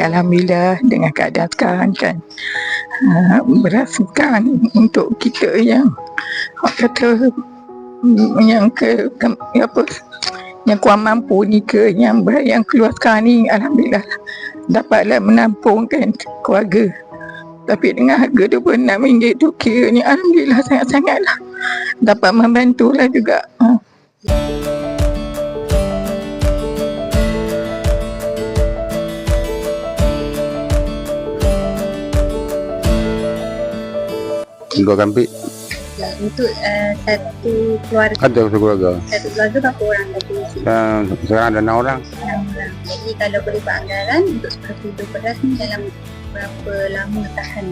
Alhamdulillah dengan keadaan sekarang kan beras sekarang untuk kita yang orang kata yang ke, ke apa yang kurang mampu ni ke yang yang keluar sekarang ni Alhamdulillah dapatlah menampungkan keluarga. Tapi dengan harga RM26 tu kiranya Alhamdulillah sangat-sangat lah dapat membantu lah juga uh. Akan ambil? Ya, untuk uh, satu keluarga. Ada satu keluarga. Satu keluarga berapa orang tadi Sekarang, sekarang ada enam orang. Enam orang. Jadi kalau boleh buat anggaran untuk 10 kilo beras ni dalam berapa lama tahan?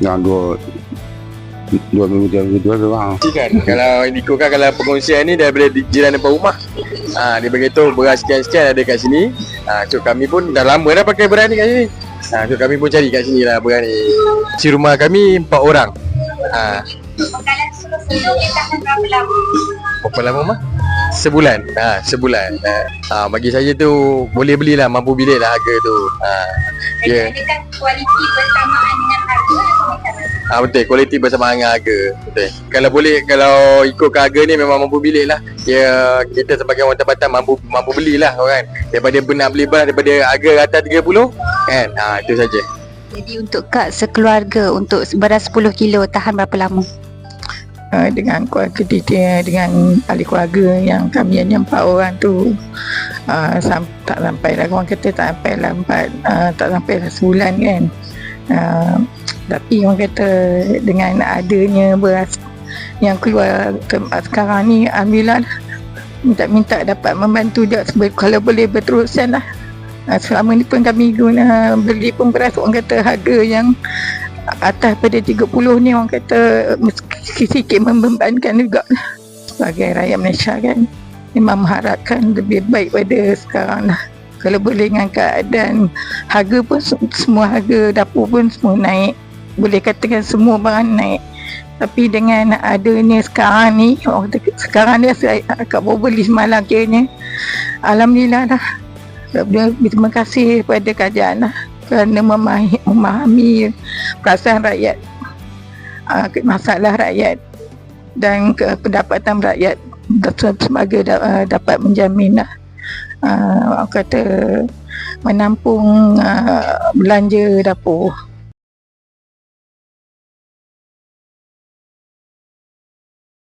Yang dua Dua minggu, tiga minggu, dua minggu bang kan kalau diikutkan kalau pengungsian ni daripada di- jiran depan rumah. Ha, dia beritahu beras sekian-sekian ada kat sini. Ha, so kami pun dah lama dah pakai beras ni kat sini ha, so kami pun cari kat sini lah beras ni si rumah kami empat orang ha, Pengkalan 10 kilo dia tahan berapa lama? mah? sebulan ha, sebulan ha, bagi saya tu boleh belilah mampu bilik lah harga tu ha, Ya. adakah kualiti bersamaan dengan harga ha, betul. Kualiti bersama dengan harga. Betul. Kalau boleh kalau ikutkan harga ni memang mampu bilik lah. Ya kita sebagai orang tempatan mampu mampu belilah kan daripada nak beli barang daripada harga atas 30 kan? Ha, itu saja. Jadi untuk Kak sekeluarga untuk beras 10 kilo tahan berapa lama? uh, dengan keluarga dia dengan ahli keluarga yang kami hanya empat orang tu uh, sam- tak sampai lah. Orang kata tak sampai lah empat uh, tak sampai lah sebulan kan? Uh, tapi orang kata dengan adanya beras yang keluar ke- sekarang ni Alhamdulillah lah. Minta-minta dapat membantu sebab kalau boleh berterusan lah. Uh, selama ni pun kami guna beli pun beras orang kata harga yang atas pada 30 ni orang kata sikit-sikit membebankan juga lah. sebagai rakyat Malaysia kan memang mengharapkan lebih baik pada sekarang lah. Kalau boleh dengan keadaan harga pun se- semua harga dapur pun semua naik boleh katakan semua barang naik. Tapi dengan adanya sekarang ni kata sekarang ni saya akak baru beli semalam kiranya Alhamdulillah lah Terima kasih kepada kerajaan lah kerana memahami, memahami perasaan rakyat uh, masalah rakyat dan ke pendapatan rakyat sebagai uh, dapat menjamin lah. Uh, kata menampung uh, belanja dapur